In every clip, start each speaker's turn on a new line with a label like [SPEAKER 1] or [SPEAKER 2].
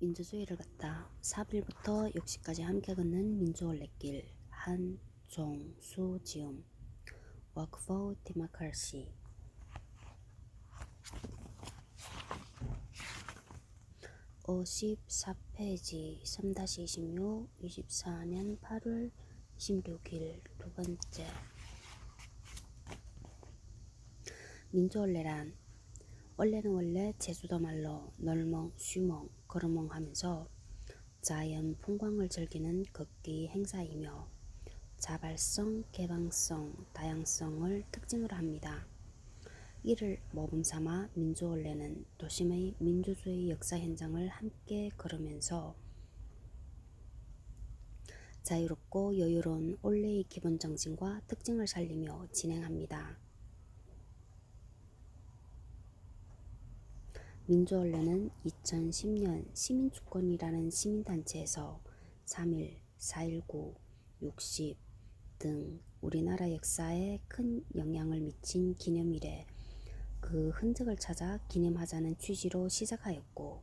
[SPEAKER 1] 민주주의를 갖다 4일부터 60까지 함께 걷는 민주올레길 한종수 지음. Work for Democracy. 54페이지 3-26 24년 8월 26일 두 번째. 민주원래란 원래는 원래 제주도 말로 널멍, 쉬멍, 걸어멍 하면서 자연 풍광을 즐기는 극기 행사이며 자발성, 개방성, 다양성을 특징으로 합니다. 이를 모범 삼아 민주원래는 도심의 민주주의 역사 현장을 함께 걸으면서 자유롭고 여유로운 원래의 기본 정신과 특징을 살리며 진행합니다. 민주원래는 2010년 시민주권이라는 시민단체에서 3.1, 4.19, 60 등 우리나라 역사에 큰 영향을 미친 기념일에 그 흔적을 찾아 기념하자는 취지로 시작하였고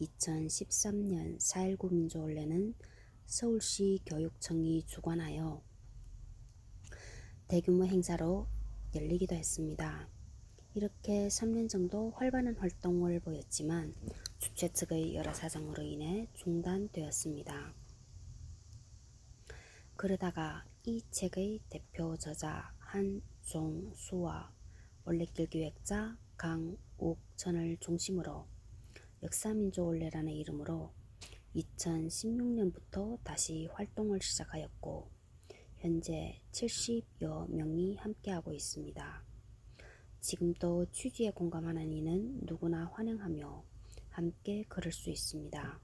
[SPEAKER 1] 2013년 4.19 민주원래는 서울시 교육청이 주관하여 대규모 행사로 열리기도 했습니다. 이렇게 3년 정도 활발한 활동을 보였지만 주최 측의 여러 사정으로 인해 중단되었습니다. 그러다가 이 책의 대표 저자 한종수와 올레길 기획자 강옥천을 중심으로 역사민주올레라는 이름으로 2016년부터 다시 활동을 시작하였고 현재 70여 명이 함께하고 있습니다. 지금도 취지에 공감하는 이는 누구나 환영하며 함께 걸을 수 있습니다.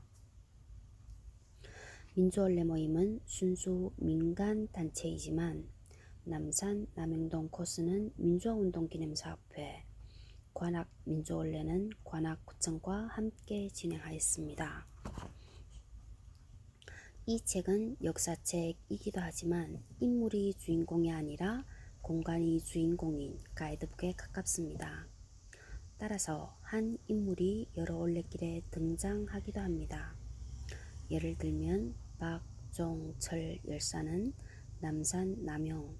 [SPEAKER 1] 민주원래 모임은 순수 민간 단체이지만 남산 남영동 코스는 민주화운동기념사업회, 관악 민주원래는 관악구청과 함께 진행하였습니다. 이 책은 역사책이기도 하지만 인물이 주인공이 아니라 공간이 주인공인 가이드북에 가깝습니다. 따라서 한 인물이 여러 올레길에 등장하기도 합니다. 예를 들면 박종철 열사는 남산 남영,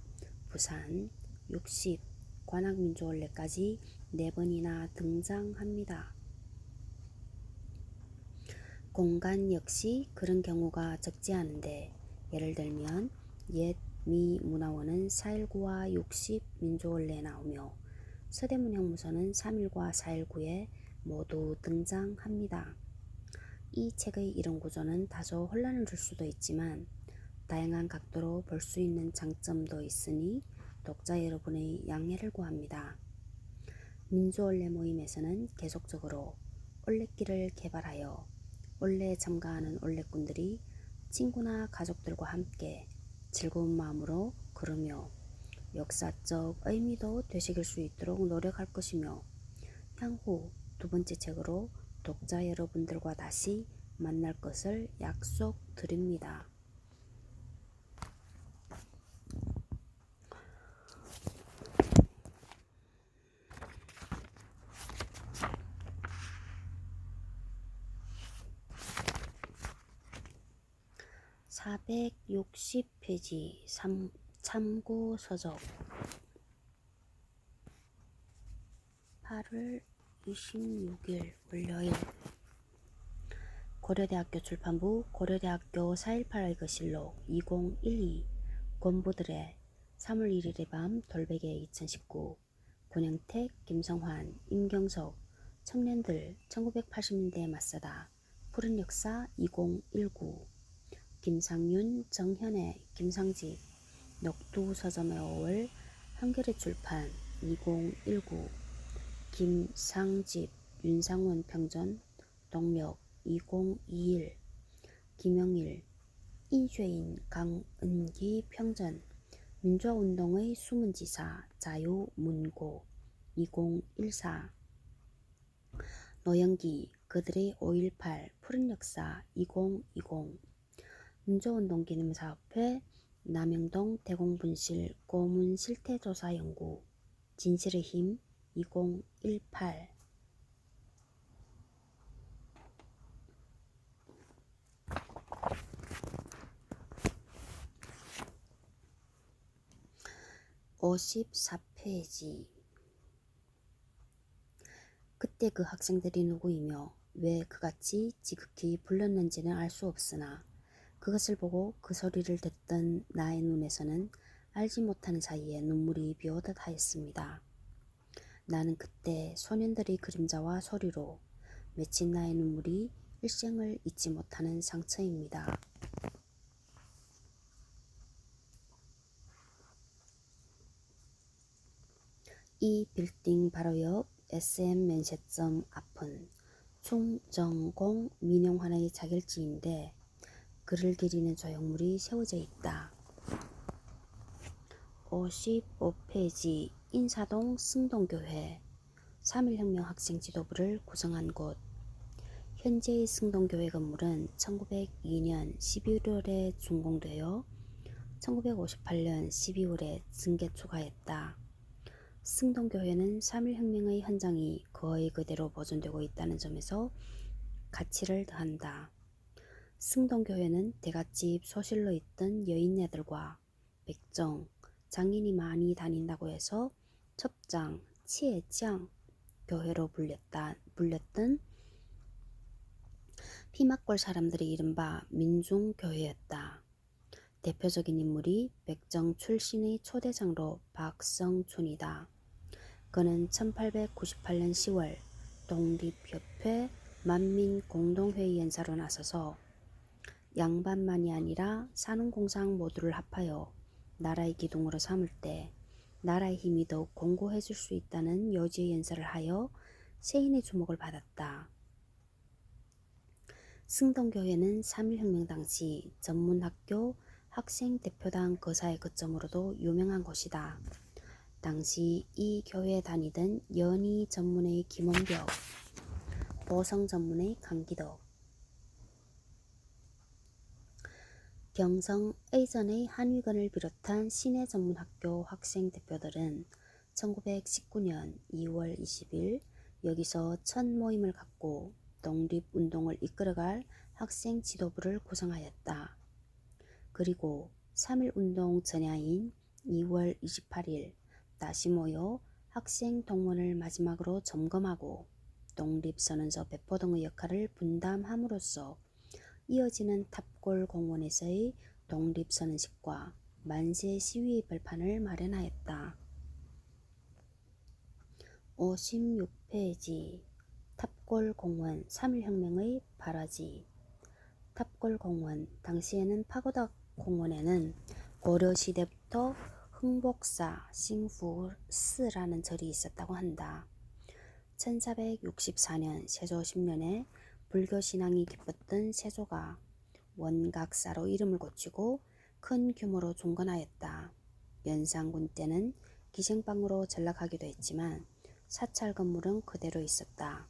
[SPEAKER 1] 부산, 60, 관악민주올레까지 네 번이나 등장합니다. 공간 역시 그런 경우가 적지 않은데 예를 들면 옛 미 문화원은 4.19와 60 민주원래에 나오며 서대문 형무소는 3.1과 4.19에 모두 등장합니다. 이 책의 이런 구조는 다소 혼란을 줄 수도 있지만 다양한 각도로 볼 수 있는 장점도 있으니 독자 여러분의 양해를 구합니다. 민주원래 모임에서는 계속적으로 올레길을 개발하여 올레에 참가하는 올레꾼들이 친구나 가족들과 함께 즐거운 마음으로 걸으며 역사적 의미도 되새길 수 있도록 노력할 것이며 향후 두 번째 책으로 독자 여러분들과 다시 만날 것을 약속드립니다. (460) 페이지. 참고 서적. 8월 26일 월요일. 고려대학교 출판부 고려대학교 4.18의 거실록 2012 권부들의 3월 1일의 밤 돌베개 2019 권영택, 김성환, 임경석 청년들 1980년대에 맞서다. 푸른 역사 2019 김상윤, 정현애, 김상집 녹두 서점의 5월 한겨레 출판 2019 김상집, 윤상원 평전 동력 2021 김영일, 인쉐인 강은기 평전 민주화운동의 수문지사 자유문고 2014 노영기 그들의 5.18 푸른 역사 2020 운조운동기능사업회 남영동 대공분실 고문 실태조사 연구 진실의 힘 2018 54페이지. 그때 그 학생들이 누구이며 왜 그같이 지극히 불렀는지는 알 수 없으나 그것을 보고 그 소리를 듣던 나의 눈에서는 알지 못하는 사이에 눈물이 비오듯 하였습니다. 나는 그때 소년들의 그림자와 소리로 맺힌 나의 눈물이 일생을 잊지 못하는 상처입니다. 이 빌딩 바로 옆 SM 맨셰점 앞은 충정공 민영환의 자결지인데 그를 기리는 조형물이 세워져 있다. 55페이지 인사동 승동교회 3.1혁명 학생 지도부를 구성한 곳 현재의 승동교회 건물은 1902년 11월에 준공되어 1958년 12월에 증개초가했다. 승동교회는 3.1혁명의 현장이 거의 그대로 보존되고 있다는 점에서 가치를 더한다. 승동교회는 대갓집 소실로 있던 여인네들과 백정, 장인이 많이 다닌다고 해서 첩장, 치해장 교회로 불렸다, 불렸던 피막골 사람들이 이른바 민중교회였다. 대표적인 인물이 백정 출신의 초대장로 박성춘이다. 그는 1898년 10월 독립협회 만민공동회의 연사로 나서서 양반만이 아니라 산업공상 모두를 합하여 나라의 기둥으로 삼을 때 나라의 힘이 더욱 공고해질 수 있다는 여지의 연설을 하여 세인의 주목을 받았다. 승동교회는 3.1혁명 당시 전문학교 학생 대표단 거사의 거점으로도 유명한 곳이다. 당시 이 교회에 다니던 연희 전문의 김원벽, 보성 전문의 강기덕, 경성 의전의 한위건을 비롯한 시내 전문학교 학생 대표들은 1919년 2월 20일 여기서 첫 모임을 갖고 독립운동을 이끌어갈 학생 지도부를 구성하였다. 그리고 3.1운동 전야인 2월 28일 다시 모여 학생 동문을 마지막으로 점검하고 독립선언서 배포 등의 역할을 분담함으로써 이어지는 탑골 공원에서의 독립선언식과 만세 시위 발판을 마련하였다. 56페이지 탑골 공원 3.1혁명의 발화지 탑골 공원 당시에는 파고다 공원에는 고려 시대부터 흥복사 싱후스라는 절이 있었다고 한다. 1464년 세조 10년에 불교 신앙이 깊었던 세조가 원각사로 이름을 고치고 큰 규모로 종건하였다. 연산군 때는 기생방으로 전락하기도 했지만 사찰 건물은 그대로 있었다.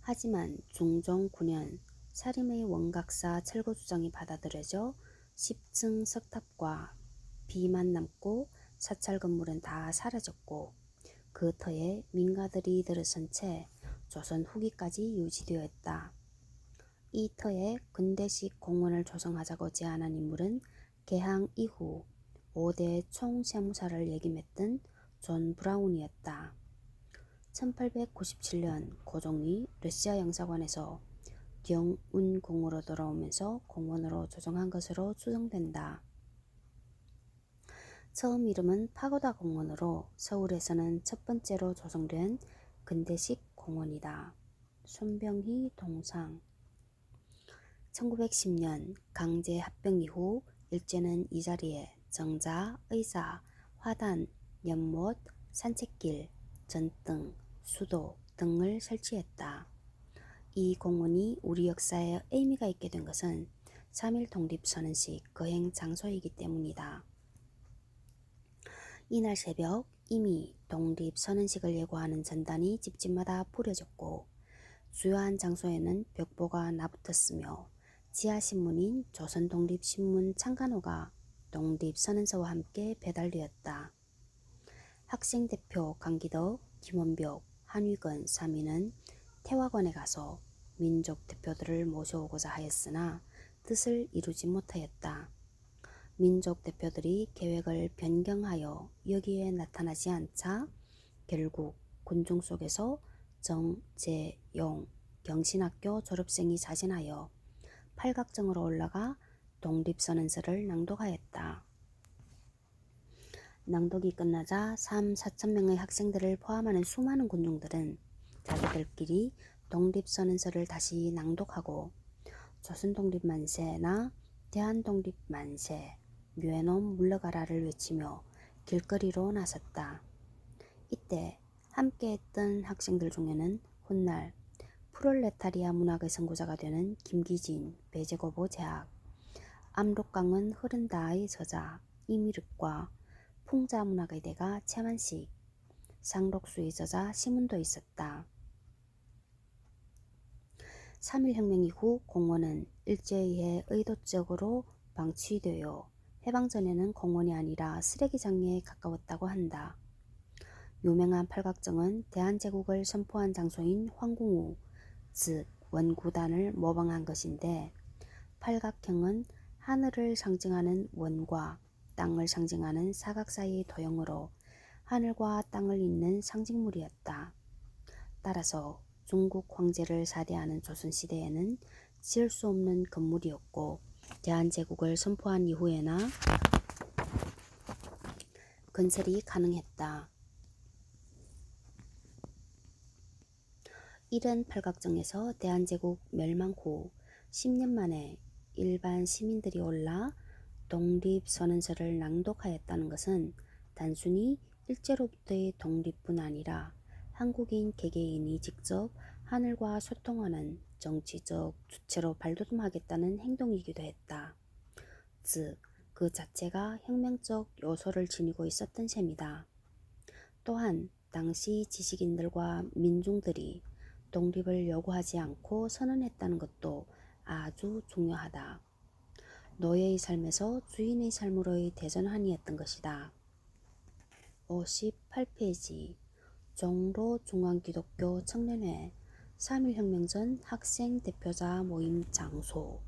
[SPEAKER 1] 하지만 중종 9년 사림의 원각사 철거 주장이 받아들여져 10층 석탑과 비만 남고 사찰 건물은 다 사라졌고 그 터에 민가들이 들어선 채 조선 후기까지 유지되었다. 이 터에 근대식 공원을 조성하자고 제안한 인물은 개항 이후 5대 총세무사를 역임했던 존 브라운이었다. 1897년 고종이 러시아 영사관에서 경운궁으로 돌아오면서 공원으로 조성한 것으로 추정된다. 처음 이름은 파고다 공원으로 서울에서는 첫 번째로 조성된 근대식 공원이다. 손병희 동상 1910년 강제 합병 이후 일제는 이 자리에 정자, 의사, 화단, 연못, 산책길, 전등, 수도 등을 설치했다. 이 공원이 우리 역사에 의미가 있게 된 것은 3.1 독립선언식 거행 장소이기 때문이다. 이날 새벽 이미 독립 선언식을 예고하는 전단이 집집마다 뿌려졌고 주요한 장소에는 벽보가 나붙었으며 지하신문인 조선독립신문 창간호가 독립선언서와 함께 배달되었다. 학생대표 강기덕, 김원벽, 한위건 3인은 태화관에 가서 민족 대표들을 모셔오고자 하였으나 뜻을 이루지 못하였다. 민족 대표들이 계획을 변경하여 여기에 나타나지 않자 결국 군중 속에서 정, 재, 용, 경신학교 졸업생이 자진하여 팔각정으로 올라가 독립선언서를 낭독하였다. 낭독이 끝나자 3, 4천 명의 학생들을 포함하는 수많은 군중들은 자기들끼리 독립선언서를 다시 낭독하고 조선독립만세나 대한독립만세, 유해놈 물러가라를 외치며 길거리로 나섰다. 이때 함께했던 학생들 중에는 훗날 프롤레타리아 문학의 선구자가 되는 김기진, 배제고보 제학, 압록강은 흐른다의 저자 이미륵과 풍자 문학의 대가 채만식, 상록수의 저자 시문도 있었다. 3.1혁명 이후 공원은 일제에 의도적으로 방치되어 해방 전에는 공원이 아니라 쓰레기장에 가까웠다고 한다. 유명한 팔각정은 대한제국을 선포한 장소인 황궁우, 즉 원구단을 모방한 것인데 팔각형은 하늘을 상징하는 원과 땅을 상징하는 사각 사이의 도형으로 하늘과 땅을 잇는 상징물이었다. 따라서 중국 황제를 사대하는 조선시대에는 지을 수 없는 건물이었고 대한제국을 선포한 이후에나 건설이 가능했다. 이른 팔각정에서 대한제국 멸망 후 10년 만에 일반 시민들이 올라 독립선언서를 낭독하였다는 것은 단순히 일제로부터의 독립뿐 아니라 한국인 개개인이 직접 하늘과 소통하는 정치적 주체로 발돋움하겠다는 행동이기도 했다. 즉, 그 자체가 혁명적 요소를 지니고 있었던 셈이다. 또한 당시 지식인들과 민중들이 독립을 요구하지 않고 선언했다는 것도 아주 중요하다. 노예의 삶에서 주인의 삶으로의 대전환이었던 것이다. 58페이지 종로 중앙기독교 청년회 3.1혁명 전 학생 대표자 모임 장소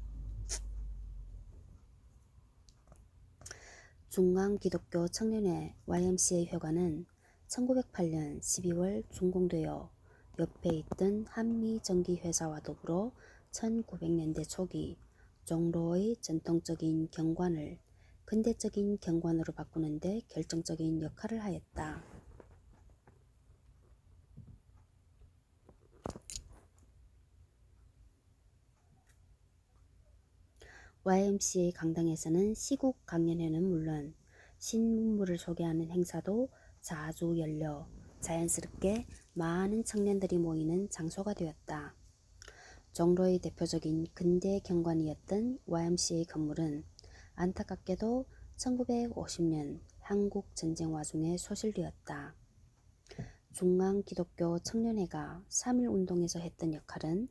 [SPEAKER 1] 중앙기독교 청년회 YMCA 회관은 1908년 12월 준공되어 옆에 있던 한미전기회사와 더불어 1900년대 초기 종로의 전통적인 경관을 근대적인 경관으로 바꾸는데 결정적인 역할을 하였다. YMCA 강당에서는 시국 강연회는 물론 신문물을 소개하는 행사도 자주 열려 자연스럽게 많은 청년들이 모이는 장소가 되었다. 종로의 대표적인 근대 경관이었던 YMCA 건물은 안타깝게도 1950년 한국 전쟁 와중에 소실되었다. 중앙 기독교 청년회가 3.1 운동에서 했던 역할은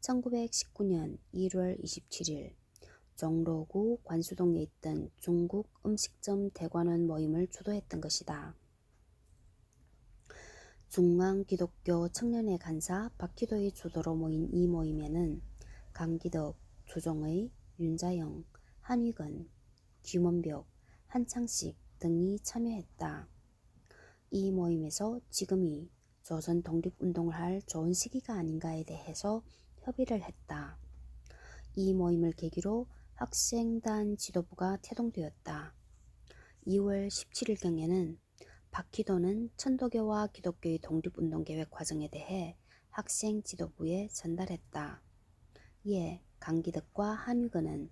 [SPEAKER 1] 1919년 1월 27일 종로구 관수동에 있던 중국 음식점 대관원 모임을 주도했던 것이다. 중앙 기독교 청년회 간사 박기도의 주도로 모인 이 모임에는 강기덕, 조정의, 윤자영, 한위근, 김원벽, 한창식 등이 참여했다. 이 모임에서 지금이 조선 독립운동을 할 좋은 시기가 아닌가에 대해서 협의를 했다. 이 모임을 계기로 학생단 지도부가 태동되었다. 2월 17일경에는 박희도는 천도교와 기독교의 독립운동 계획 과정에 대해 학생 지도부에 전달했다. 이에 강기덕과 한위근은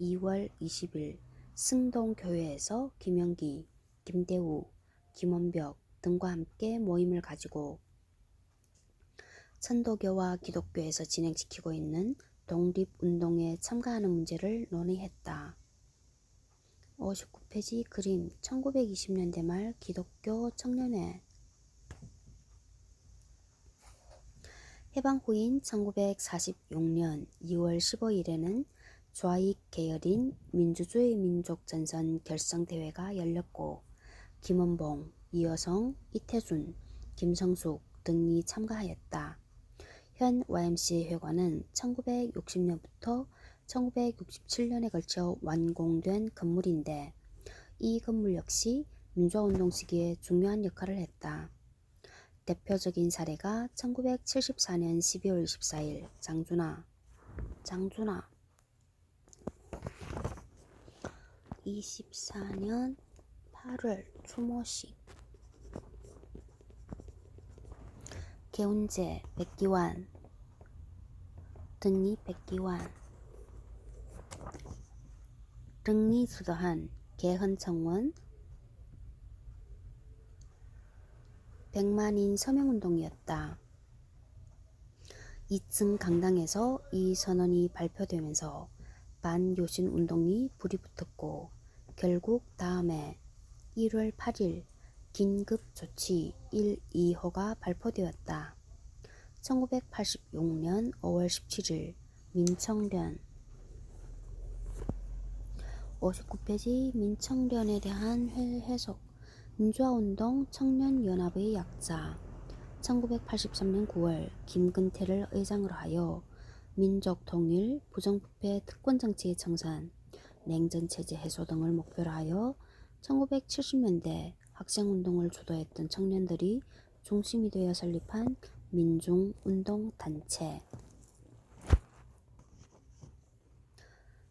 [SPEAKER 1] 2월 20일 승동교회에서 김영기, 김대우, 김원벽 등과 함께 모임을 가지고 천도교와 기독교에서 진행시키고 있는 독립운동에 참가하는 문제를 논의했다. 59페이지 그림 1920년대 말 기독교 청년회 해방 후인 1946년 2월 15일에는 좌익 계열인 민주주의 민족 전선 결성대회가 열렸고 김원봉, 이여성, 이태준, 김성숙 등이 참가하였다. 현 YMCA 회관은 1960년부터 1967년에 걸쳐 완공된 건물인데 이 건물 역시 민주화운동 시기에 중요한 역할을 했다. 대표적인 사례가 1974년 12월 24일 장준하. 장준하. 24년 8월 추모식 개운제 백기환 등리 백기환 등리 수도한 개헌청원. 백만인 서명운동이었다. 2층 강당에서 이 선언이 발표되면서 반요신 운동이 불이 붙었고 결국 다음해 1월 8일 긴급 조치 1, 2호가 발표되었다. 1986년 5월 17일 민청련. 59페이지 민청련에 대한 회- 해석. 민주화운동 청년연합의 약자. 1983년 9월 김근태를 의장으로 하여 민족 통일, 부정부패 특권정치의 청산, 냉전체제 해소 등을 목표로 하여 1970년대 학생운동을 주도했던 청년들이 중심이 되어 설립한 민중운동단체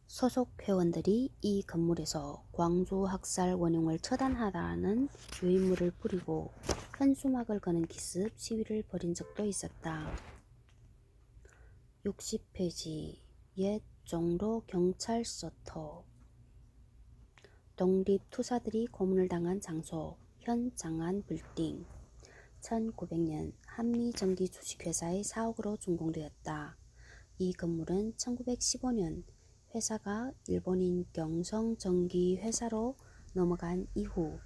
[SPEAKER 1] 소속 회원들이 이 건물에서 광주 학살 원흉을 처단하라는 유인물을 뿌리고 현수막을 거는 기습 시위를 벌인 적도 있었다. 60페이지 옛 종로 경찰서터 독립 투사들이 고문을 당한 장소 현 장안 빌딩 1900년 한미전기 주식회사의 사옥으로 준공되었다. 이 건물은 1915년 회사가 일본인 경성전기 회사로 넘어간 이후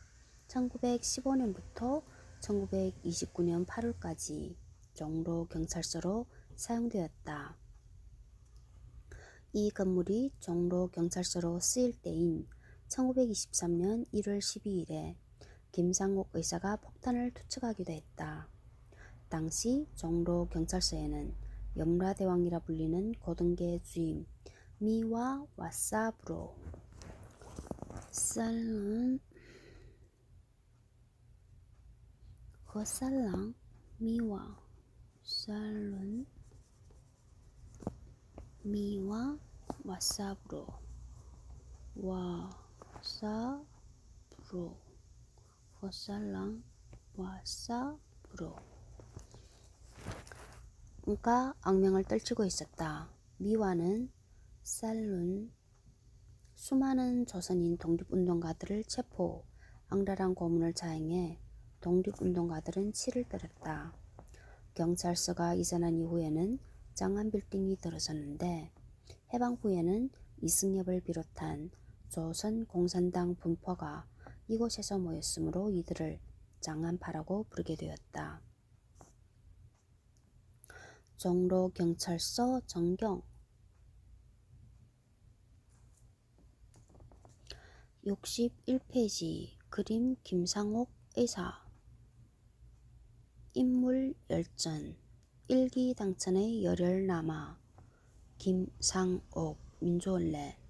[SPEAKER 1] 1915년부터 1929년 8월까지 종로 경찰서로 사용되었다. 이 건물이 종로 경찰서로 쓰일 때인 1923년 1월 12일에 김상옥 의사가 폭탄을 투척하기도 했다. 당시 종로 경찰서에는 염라대왕이라 불리는 고등계 주임 미와 와사브로 쌀은 거살랑 미와 쌀은 미와 와사브로 와 사 브로 거살랑 와사브로 가 악명을 떨치고 있었다. 미와는 쌀룬 수많은 조선인 독립운동가들을 체포, 악랄한 고문을 자행해 독립운동가들은 치를 떨었다. 경찰서가 이전한 이후에는 장안 빌딩이 들어섰는데 해방 후에는 이승엽을 비롯한 조선 공산당 분포가 이곳에서 모였으므로 이들을 장안파라고 부르게 되었다. 종로 경찰서 정경. 61페이지 그림 김상옥 의사. 인물 열전. 일기 당천의 열혈남아 김상옥 민주원래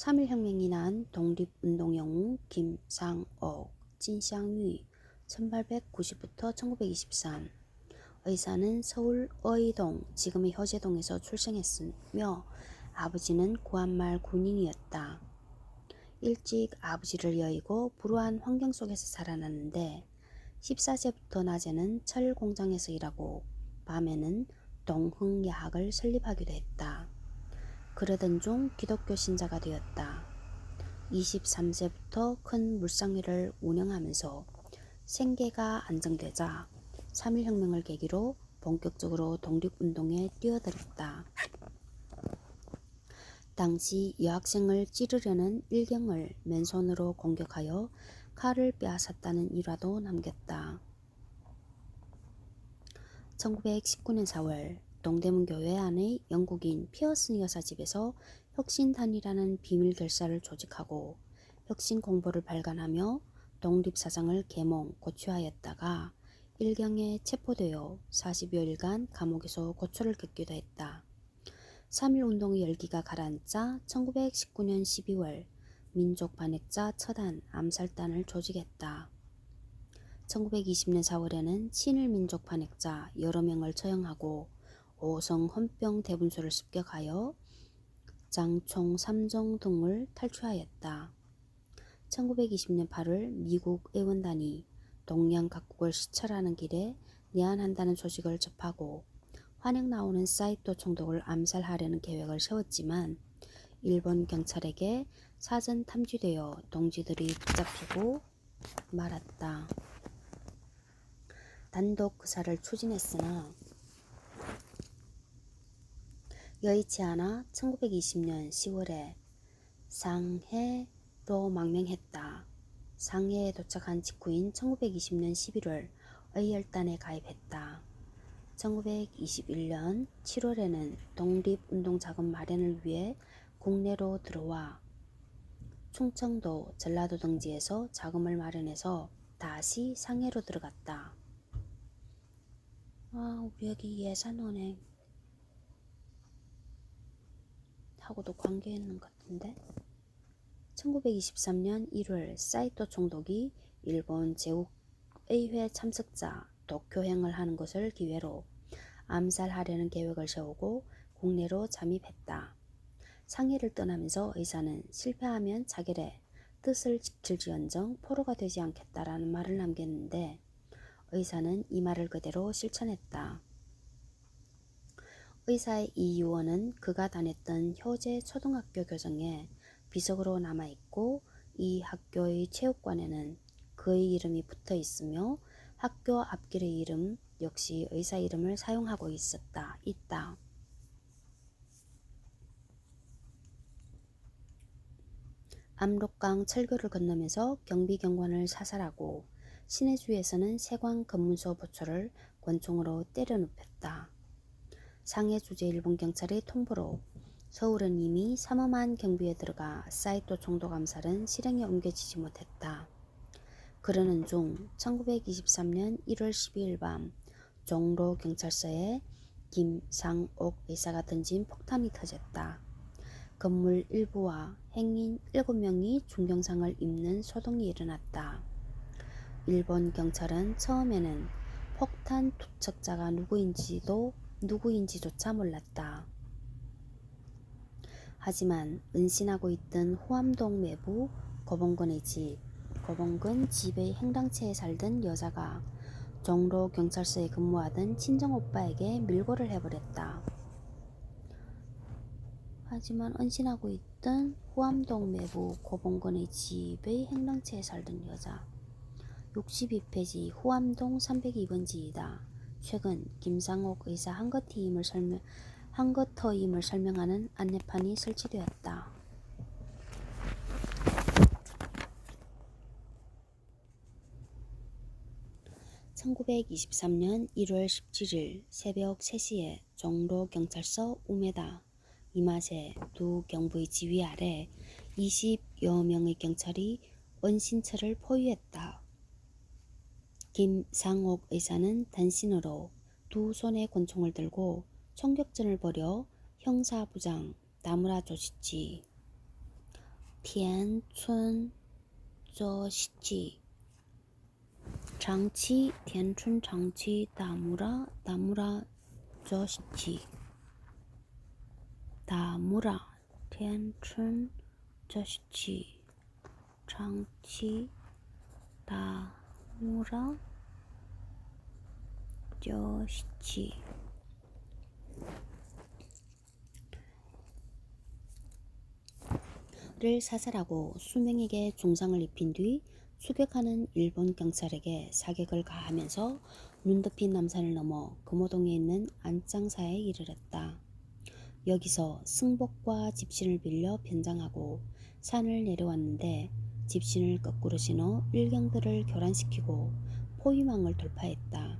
[SPEAKER 1] 3.1혁명이 난 독립운동 영웅 김상옥 진쌍위 1890부터 1923 의사는 서울 의동 지금의 허재동에서 출생했으며 아버지는 구한말 군인이었다. 일찍 아버지를 여의고 불우한 환경 속에서 살아났는데 14세부터 낮에는 철 공장에서 일하고 밤에는 동흥야학을 설립하기도 했다. 그러던 중 기독교 신자가 되었다. 23세부터 큰 물상회를 운영하면서 생계가 안정되자 3.1혁명을 계기로 본격적으로 독립운동에 뛰어들었다. 당시 여학생을 찌르려는 일경을 맨손으로 공격하여 칼을 빼앗았다는 일화도 남겼다. 1919년 4월 동대문 교회 안의 영국인 피어슨 여사 집에서 혁신단이라는 비밀 결사를 조직하고 혁신 공보를 발간하며 독립사상을 계몽 고취하였다가 일경에 체포되어 40여일간 감옥에서 고초를 겪기도 했다. 3.1운동의 열기가 가라앉자 1919년 12월 민족 반역자 처단 암살단을 조직했다. 1920년 4월에는 친일 민족 반역자 여러 명을 처형하고 오성 헌병 대분소를 습격하여 장총 3정 등을 탈취하였다. 1920년 8월 미국 의원단이 동양 각국을 시찰하는 길에 내한한다는 소식을 접하고 환영 나오는 사이토 총독을 암살하려는 계획을 세웠지만 일본 경찰에게 사전 탐지되어 동지들이 붙잡히고 말았다. 단독 그사를 추진했으나 여의치 않아 1920년 10월에 상해로 망명했다. 상해에 도착한 직후인 1920년 11월 의열단에 가입했다. 1921년 7월에는 독립운동 자금 마련을 위해 국내로 들어와 충청도, 전라도 등지에서 자금을 마련해서 다시 상해로 들어갔다. 아, 여기 예산은행 하고도 관계 있는 것 같은데. 1923년 1월 사이토 총독이 일본 제국의회 참석자 도쿄행을 하는 것을 기회로 암살하려는 계획을 세우고 국내로 잠입했다. 상해를 떠나면서 의사는 실패하면 자결의 뜻을 지킬지언정 포로가 되지 않겠다라는 말을 남겼는데 의사는 이 말을 그대로 실천했다. 의사의 이 유언은 그가 다녔던 효제 초등학교 교정에 비석으로 남아있고 이 학교의 체육관에는 그의 이름이 붙어 있으며 학교 앞길의 이름 역시 의사 이름을 사용하고 있었다. 있다. 압록강 철교를 건너면서 경비경관을 사살하고 신해주에서는 세관 검문소 보초를 권총으로 때려 눕혔다. 상해 주재 일본 경찰의 통보로 서울은 이미 삼엄한 경비에 들어가 사이토 총독 암살은 실행에 옮겨지지 못했다. 그러는 중 1923년 1월 12일 밤 종로 경찰서에 김상옥 의사가 던진 폭탄이 터졌다. 건물 일부와 행인 7명이 중경상을 입는 소동이 일어났다. 일본 경찰은 처음에는 폭탄 투척자가 누구인지도 누구인지조차 몰랐다. 하지만 은신하고 있던 호암동 매부 고봉근의 집, 고봉근 집의 행당체에 살던 여자가 종로 경찰서에 근무하던 친정 오빠에게 밀고를 해버렸다. 하지만 은신하고 있던 호암동 매부 고봉근의 집의 행당체에 살던 여자 62페이지 호암동 302번지이다. 최근 김상옥 의사 한거티임을 설명 한거터임을 설명하는 안내판이 설치되었다. (1923년 1월 17일) 새벽 3시에 종로 경찰서 우메다 이맛에 두 경부의 지휘 아래 20여 명의 경찰이 원신처를 포위했다. 김상옥 의사는 단신으로 두 손에 권총을 들고 총격전을 벌여 형사부장 나무라 조시치, 덴춘 조시치, 장치 덴춘 장치 나무라 나무라 조시치, 나무라 덴춘 조시치, 장치 다 무라 조시치 를 사살하고 수명에게 중상을 입힌 뒤 추격하는 일본 경찰에게 사격을 가하면서 눈 덮인 남산을 넘어 금호동에 있는 안장사에 이르렀다. 여기서 승복과 집신을 빌려 변장하고 산을 내려왔는데 집신을 거꾸로 신어 일경들을 교란시키고 포위망을 돌파했다.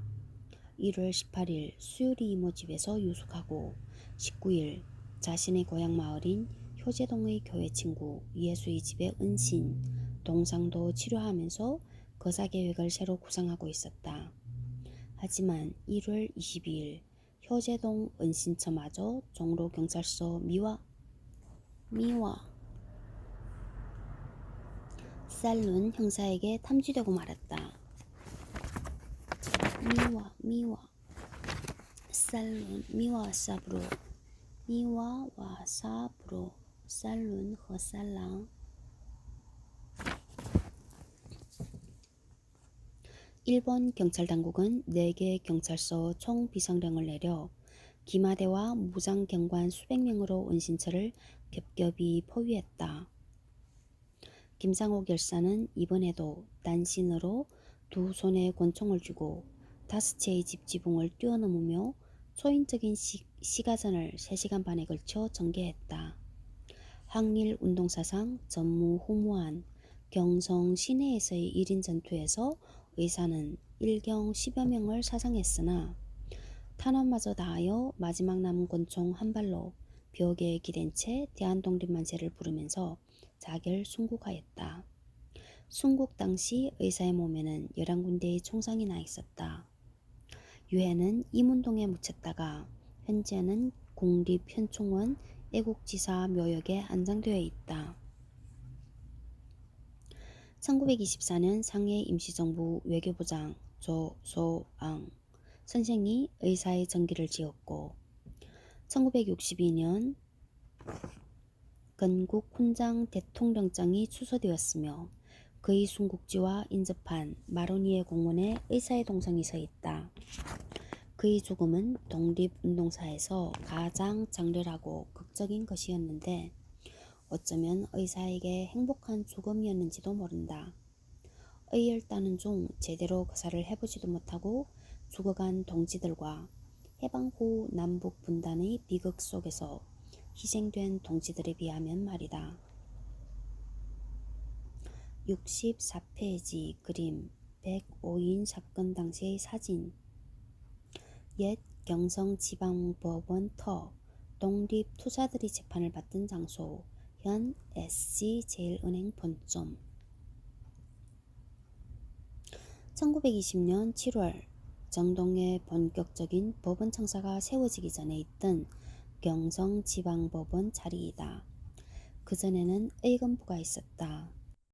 [SPEAKER 1] 1월 18일 수요리 이모 집에서 유숙하고 19일 자신의 고향 마을인 효제동의 교회 친구 예수의 집에 은신, 동상도 치료하면서 거사 계획을 새로 구상하고 있었다. 하지만 1월 22일 효재동 은신처마저 종로경찰서 미화 미화 쌀룬 형사에게 탐지되고 말았다. 미화 미화 쌀룬 미화 사브로 미화 와사브로 쌀룬 허살랑 일본 경찰 당국은 4개 경찰서 총 비상령을 내려 기마대와 무장 경관 수백 명으로 은신처를 겹겹이 포위했다. 김상옥 열사는 이번에도 단신으로 두 손에 권총을 쥐고 다섯 채의 집 지붕을 뛰어넘으며 초인적인 시, 시가전을 3시간 반에 걸쳐 전개했다. 항일 운동사상 전무후무한 경성 시내에서의 1인 전투에서 의사는 일경 10여 명을 사상했으나 탄환마저 다하여 마지막 남은 권총 한 발로 벽에 기댄 채 대한독립만세를 부르면서 자결 순국하였다. 순국 당시 의사의 몸에는 11군데의 총상이 나 있었다. 유해는 이문동에 묻혔다가 현재는 국립현충원 애국지사 묘역에 안장되어 있다. 1924년 상해 임시정부 외교부장 조소앙 선생이 의사의 전기를 지었고 1962년 건국 훈장 대통령장이 추서되었으며 그의 순국지와 인접한 마로니에 공원에 의사의 동상이 서 있다. 그의 죽음은 독립운동사에서 가장 장렬하고 극적인 것이었는데 어쩌면 의사에게 행복한 죽음이었는지도 모른다. 의열단은 중 제대로 거사를 해보지도 못하고 죽어간 동지들과 해방 후 남북 분단의 비극 속에서 희생된 동지들에 비하면 말이다. 64페이지 그림 105인 사건 당시의 사진 옛 경성지방법원 터 독립 투자들이 재판을 받던 장소 현 SC제일은행 본점 1920년 7월 정동의 본격적인 법원 청사가 세워지기 전에 있던 경성지방법원 자리이다. 그전에는 의검부가 있었다.